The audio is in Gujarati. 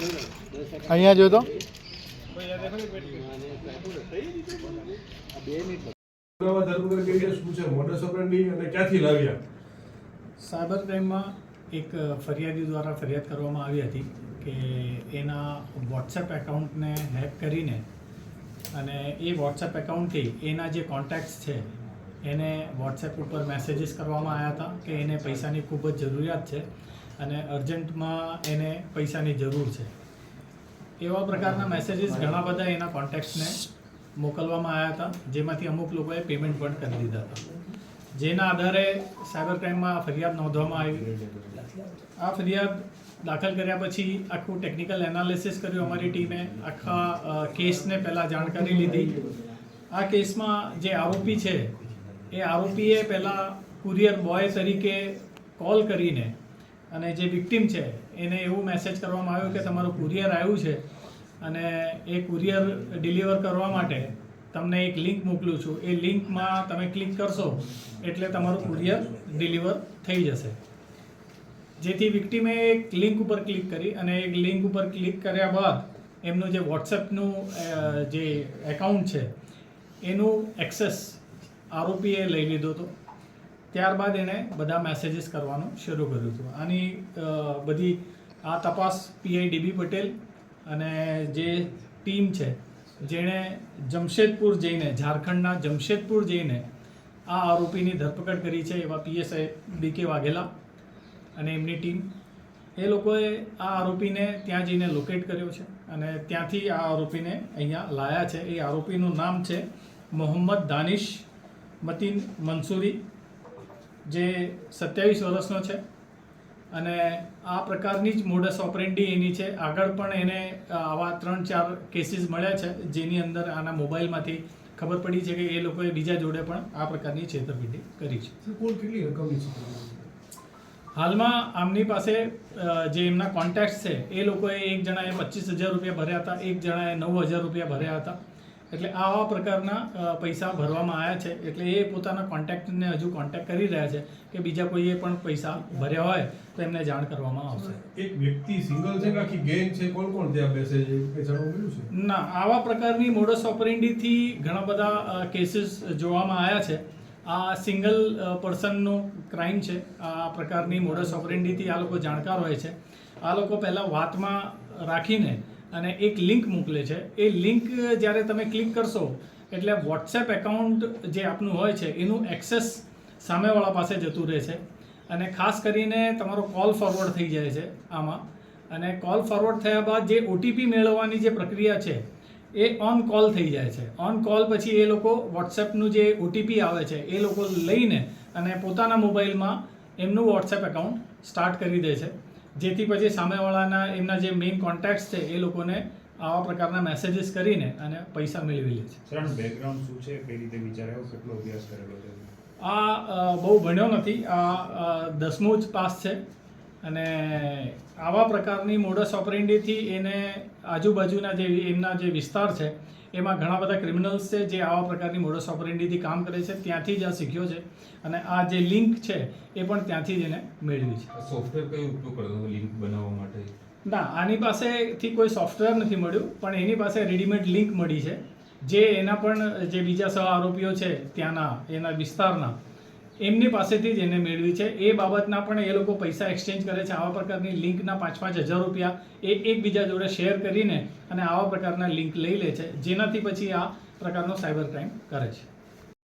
અહીંયા જો તો. સાયબર ક્રાઇમમાં એક ફરિયાદી દ્વારા ફરિયાદ કરવામાં આવી હતી કે એના વોટ્સએપ એકાઉન્ટને હેક કરીને અને એ વોટ્સએપ એકાઉન્ટથી એના જે કોન્ટેક્ટ્સ છે એને વોટ્સએપ ઉપર મેસેજીસ કરવામાં આવ્યા હતા કે એને પૈસાની ખૂબ જ જરૂરિયાત છે અને અર્જન્ટમાં એને પૈસાની જરૂર છે. એવા પ્રકારના મેસેજીસ ઘણા બધા એના કોન્ટેક્ટ્સને મોકલવામાં આવ્યા હતા, જેમાંથી અમુક લોકોએ પેમેન્ટ પણ કરી દીધા હતા. જેના આધારે સાયબર ક્રાઇમમાં ફરિયાદ નોંધવામાં આવી. આ ફરિયાદ દાખલ કર્યા પછી આખું ટેકનિકલ એનાલિસિસ કર્યું અમારી ટીમે, આખા કેસને પહેલાં જાણકારી લીધી. આ કેસમાં જે આરોપી છે એ આરોપીએ પહેલાં કુરિયર બોય તરીકે કોલ કરીને અને જે વિક્ટિમ છે, એને એવું મેસેજ કરવામાં આવ્યો કે તમારું કુરિયર આવ્યું છે અને એ કુરિયર ડિલિવર કરવા માટે તમને એક લિંક મોકલું છું. એ લિંકમાં તમે ક્લિક કરશો એટલે તમારું કુરિયર ડિલિવર થઈ જશે. જેથી વિક્ટિમે એક લિંક ઉપર ક્લિક કરી અને એક લિંક ઉપર ક્લિક કર્યા બાદ એમનું જે વોટ્સએપનું જે એકાઉન્ટ છે, એનું એક્સેસ આરોપીએ લઈ લીધો હતો. ત્યારબાદ એણે બધા મેસેજીસ કરવાનું શરૂ કર્યું હતું. આની બધી આ તપાસ પીઆઈ ડીબી પટેલ અને જે ટીમ છે, જેણે જમશેદપુર જઈને, ઝારખંડના જમશેદપુર જઈને આ આરોપીની ધરપકડ કરી છે એવા પીએસઆઈ બી કે વાઘેલા અને એમની ટીમ. એ લોકોએ આ આરોપીને ત્યાં જઈને લોકેટ કર્યો છે અને ત્યાંથી આ આરોપીને અહીંયા લાયા છે. એ આરોપીનું નામ છે મોહમ્મદ દાનિશ મતીન મંસૂરી જે સત્યાવીસ વર્ષનો છે. અને આ પ્રકારની જ મોડસ ઓપરેન્ડી એની છે. આગળ પણ એને આવા ત્રણ ચાર કેસીસ મળ્યા છે જેની અંદર આના મોબાઈલમાંથી ખબર પડી છે કે એ લોકોએ બીજા જોડે પણ આ પ્રકારની છેતરપિંડી કરી છે. કુલ કેટલી રકમની છે? હાલમાં આમની પાસે જે એમના કોન્ટેક્ટ છે એ લોકોએ એક જણાએ પચીસ હજાર રૂપિયા ભર્યા હતા એક જણાએ નવ હજાર રૂપિયા ભર્યા હતા. એટલે આવા પ્રકારના પૈસા ભરવામાં આવ્યા છે. એટલે એ પોતાના કોન્ટેક્ટને હજુ કોન્ટેક્ટ કરી રહ્યા છે કે બીજા કોઈએ પણ પૈસા ભર્યા હોય તો એમને જાણ કરવામાં આવશે. એક વ્યક્તિ સિંગલ છે કે આખી ગેંગ છે? કોણ કોણ ત્યાં બેસે છે છે? ના આવા પ્રકારની મોડસ ઓપરેન્ડીથી ઘણા બધા કેસીસ જોવામાં આવ્યા છે. આ સિંગલ પર્સનનો ક્રાઇમ છે. આ પ્રકારની મોડસ ઓપરેન્ડીથી આ લોકો જાણકાર હોય છે. આ લોકો પહેલાં વાતમાં રાખીને અને એક લિંક મોકલે છે. એ લિંક જ્યારે તમે ક્લિક કરશો, એટલે વોટ્સએપ એકાઉન્ટ જે આપનું હોય છે, એનું એક્સેસ સામેવાળા પાસે જતું રહે છે અને ખાસ કરીને તમારો કોલ ફોરવર્ડ થઈ જાય છે આમાં. અને કોલ ફોરવર્ડ થયા બાદ જે ઓટીપી મેળવવાની જે પ્રક્રિયા છે, એ ઓન કોલ થઈ જાય છે. ઓન કોલ પછી એ લોકો વોટ્સએપનું જે ઓટીપી આવે છે, એ લોકો લઈને અને પોતાના મોબાઈલમાં એમનું વોટ્સએપ એકાઉન્ટ સ્ટાર્ટ કરી દે છે. જેથી પછી સામેવાળાના એમના જે મેઇન કોન્ટેક્ટ્સ છે એ લોકોને આવા પ્રકારના મેસેજીસ કરીને અને પૈસા મેળવી લે છે સર બેકગ્રાઉન્ડ શું છે? કઈ રીતે વિચાર્યો? કેટલો અભ્યાસ કરેલો છે? આ બહુ ભણ્યો નથી. આ દસમું જ પાસ છે. અને આવા પ્રકારની મોડસ ઓપરેન્ડીથી એને આજુબાજુના જે એમના જે વિસ્તાર છે એમાં ઘણા બધા ક્રિમિનલ્સ છે જે આવા પ્રકારની મોડસ ઓપરેન્ડીથી કામ કરે છે ત્યાંથી જ આ શીખ્યો છે. અને આ જે લિંક છે એ પણ ત્યાંથી જ એને મેળવી છે. સોફ્ટવેર કયું ઉપયોગ કરતો લિંક બનાવવા માટે? ના આની પાસેથી કોઈ સોફ્ટવેર નથી મળ્યું પણ એની પાસે રેડીમેડ લિંક મળી છે. જે એના પણ જે બીજા સહ આરોપીઓ છે ત્યાંના એના વિસ્તારના એમની પાસેથી જ એને મેળવી છે. એ બાબતના પણ એ લોકો પૈસા એક્સચેન્જ કરે છે. આવા પ્રકારની લિંકના પાંચ પાંચ હજાર રૂપિયા એ એકબીજા જોડે શેર કરીને અને આવા પ્રકારના લિંક લઈ લે છે. જેનાથી પછી આ પ્રકારનો સાયબર ક્રાઇમ કરે છે.